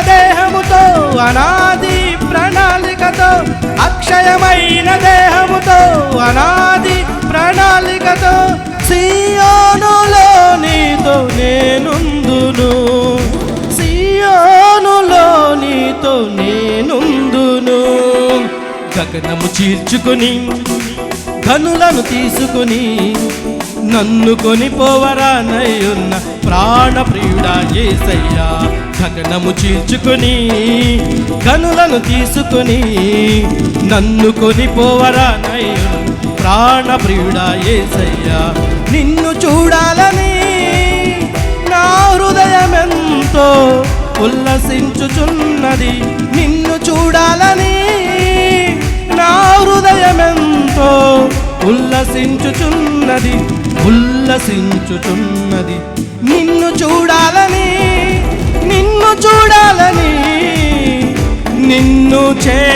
దేహముతో అనాది ప్రణాళికతో అక్షయమైన దేహముతో అనాది ప్రణాళికతో సియోనులో నీతో నేనుందును. సియోనులో నీతో నేనుందును. గగనము చీల్చుకుని కనులను తీసుకుని నన్ను కొనిపోవరానయ్యున్న ప్రాణప్రియుడా ఏసయ్యా. గగనము చీల్చుకుని కనులను తీసుకుని నన్ను కొనిపోవరానయ్యున్న ప్రాణప్రియుడా ఏసయ్యా నిన్ను చూడాలని నా హృదయమెంతో ఉల్లసించుచున్నది నిన్ను చూడాలని నా హృదయమెంతో ఉల్లసించుచున్నది ఉల్లసించుచున్నది నిన్ను నిన్ను చూడాలని నిన్ను చే